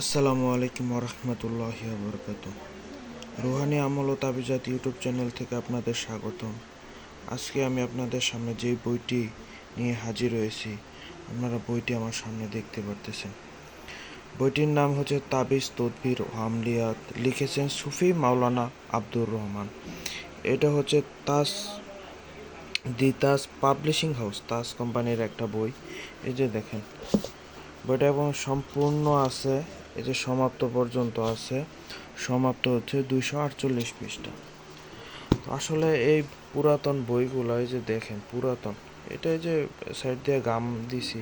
আসসালামু আলাইকুম রহমতুল্লাহ বরকাত রুহানি আমল ও তাবিজাত ইউটিউব চ্যানেল থেকে আপনাদের স্বাগতম। আজকে আমি আপনাদের সামনে যে বইটি নিয়ে হাজির হয়েছি, আপনারা বইটি আমার সামনে দেখতে পারতেছেন। বইটির নাম হচ্ছে তাবিজ, তদবির আমলিয়াত। লিখেছেন সুফি মাওলানা আব্দুর রহমান। এটা হচ্ছে তাস, দি তাস পাবলিশিং হাউস, তাস কোম্পানির একটা বই। এই যে দেখেন, বইটা এবং সম্পূর্ণ আছে এই যে সমাপ্ত পর্যন্ত আছে, সমাপ্ত হচ্ছে দুইশো আটচল্লিশ পৃষ্ঠা। আসলে এই পুরাতন বইগুলো, এই যে দেখেন পুরাতন, এটা এই যে সাইড দিয়ে গাম দিছি,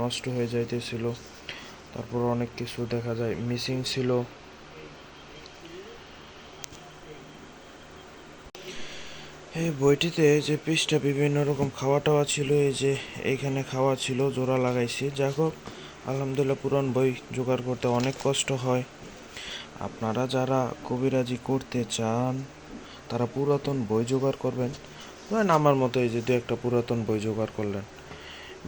নষ্ট হয়ে যাইতেছিল। তারপর অনেক কিছু দেখা যায়, মিসিং ছিল। এই বইটিতে যে পৃষ্ঠা বিভিন্ন রকম খাওয়া টাওয়া ছিল, এই যে এইখানে খাওয়া ছিল, জোড়া লাগাইছি। যাই হোক আলহামদুলিল্লাহ পুরান বই জোগাড় করতে অনেক কষ্ট হয়। আপনারা যারা কবিরাজি করতে চান, তারা পুরাতন বই জোগাড় করবেন। ধরেন আমার মতো এই যে দু একটা পুরাতন বই জোগাড় করলেন।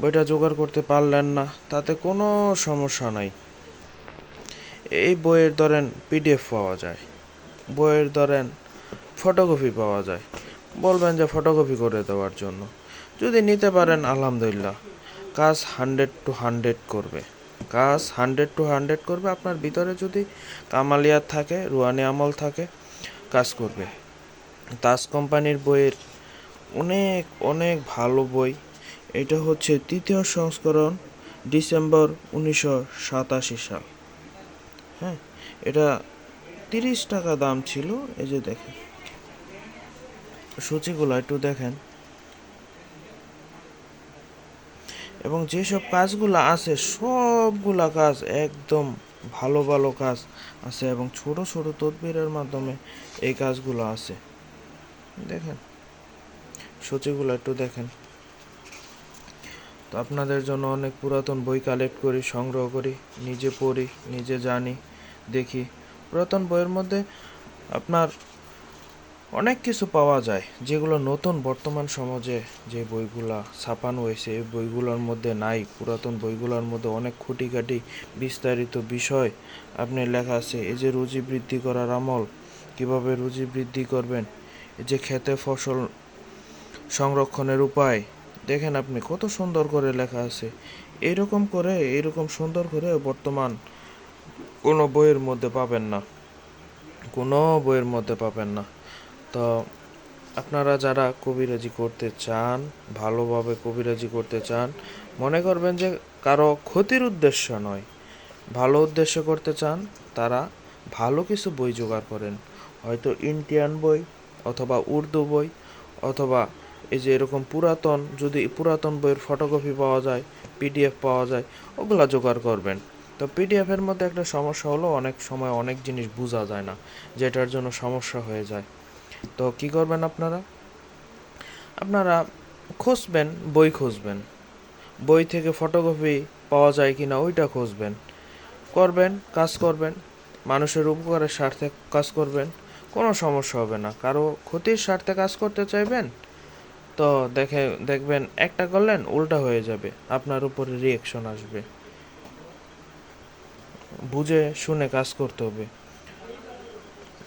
বইটা জোগাড় করতে পারলেন না, তাতে কোনো সমস্যা নাই। এই বইয়ের ধরেন পিডিএফ পাওয়া যায়, বইয়ের ধরেন ফটোকপি পাওয়া যায়। বলবেন যে ফটোকপি করে দেওয়ার জন্য। যদি নিতে পারেন, আলহামদুলিল্লাহ। কাজ হান্ড্রেড টু হান্ড্রেড করবে। কাজ হান্ড্রেড টু হান্ড্রেড করবে, আপনার ভিতরে যদি কামালিয়াত থাকে রুয়ানি আমল থাকে, কাজ করবে। তাজ কোম্পানির বইয়ের অনেক অনেক ভালো বই। এটা হচ্ছে তৃতীয় সংস্করণ, ডিসেম্বর উনিশশো সাতাশি সাল। হ্যাঁ এটা তিরিশ টাকা দাম ছিল, এই যে দেখেন। সূচিগুলো একটু দেখেন। এবং যেসব কাজগুলো আছে, সবগুলা কাজ একদম ভালো ভালো কাজ আছে এবং ছোট ছোট তদবিরের মাধ্যমে এই কাজগুলো আছে। দেখেন, সূচিগুলো একটু দেখেন। তো আপনাদের জন্য অনেক পুরাতন বই কালেক্ট করি, সংগ্রহ করি, নিজে পড়ি, নিজে জানি, দেখি। পুরাতন বইয়ের মধ্যে আপনার অনেক কিছু পাওয়া যায় যেগুলো নতুন বর্তমান সমাজে যে বইগুলা ছাপানো হয়েছে, এই বইগুলোর মধ্যে নাই। পুরাতন বইগুলোর মধ্যে অনেক খুঁটিকাটি, বিস্তারিত বিষয় আপনি লেখা আছে, এই যে রুজি বৃদ্ধি করার আমল, কীভাবে রুজি বৃদ্ধি করবেন, এই যে খেতে ফসল সংরক্ষণের উপায়, দেখেন আপনি কত সুন্দর করে লেখা আছে। এইরকম করে এইরকম সুন্দর করে বর্তমান কোনো বইয়ের মধ্যে পাবেন না। কোনো বইয়ের মধ্যে পাবেন না। তো আপনারা যারা কবিরাজি করতে চান, ভালোভাবে কবিরাজি করতে চান, মনে করবেন যে কারও ক্ষতির উদ্দেশ্য নয়। ভালো উদ্দেশ্য করতে চান, তারা ভালো কিছু বই জোগাড় করেন। হয়তো ইন্ডিয়ান বই অথবা উর্দু বই অথবা এই যে এরকম পুরাতন, যদি পুরাতন বইয়ের ফটোকপি পাওয়া যায়, পিডিএফ পাওয়া যায়, ওগুলা জোগাড় করবেন। তো পিডিএফের মধ্যে একটা সমস্যা হলো, অনেক সময় অনেক জিনিস বোঝা যায় না, যেটার জন্য সমস্যা হয়ে যায়। তো কি করবেন আপনারা? আপনারা খুঁজবেন, বই খুঁজবেন। বই থেকে ফটোকপি পাওয়া যায় কি না ওইটা খুঁজবেন। করবেন, কাজ করবেন, মানুষের উপকারের স্বার্থে কাজ করবেন, কোনো সমস্যা হবে না। কারও ক্ষতির স্বার্থে কাজ করতে চাইবেন, তো দেখে, দেখবেন একটা করলেন, উল্টা হয়ে যাবে, আপনার উপরে রিয়েকশন আসবে। বুঝে, শুনে কাজ করতে হবে।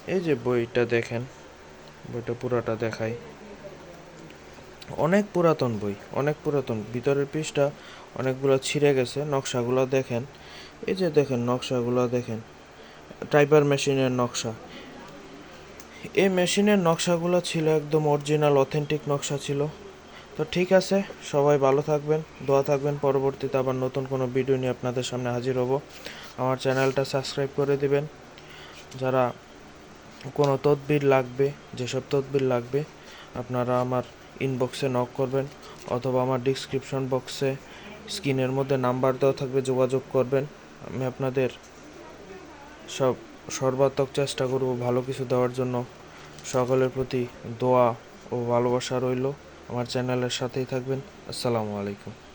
এই যে বইটা দেখেন। বইটা পুরাটা দেখাই। অনেক পুরাতন বই, অনেক পুরাতন। ভিতরের পৃষ্ঠা অনেকগুলো ছিঁড়ে গেছে, নকশাগুলো দেখেন। এই যে দেখেন, নকশাগুলো দেখেন। টাইপার মেশিনের নকশা। এই মেশিনের নকশাগুলো ছিল একদম অরিজিনাল, অথেন্টিক নকশা ছিল। তো ঠিক আছে, সবাই ভালো থাকবেন, দোয়া থাকবেন। পরবর্তীতে আবার নতুন কোনো ভিডিও নিয়ে আপনাদের সামনে হাজির হব। আমার চ্যানেলটা সাবস্ক্রাইব করে দিবেন। যারা কোনো তদবির লাগবে, যেসব তদবির লাগবে, আপনারা আমার ইনবক্সে নক করবেন অথবা আমার ডিসক্রিপশন বক্সে স্ক্রিনের মধ্যে নাম্বার দেওয়া থাকবে, যোগাযোগ করবেন। আমি আপনাদের সব, সর্বাত্মক চেষ্টা করব ভালো কিছু দেওয়ার জন্য। সকলের প্রতি দোয়া ও ভালোবাসা রইল। আমার চ্যানেলের সাথেই থাকবেন। আসসালামু আলাইকুম।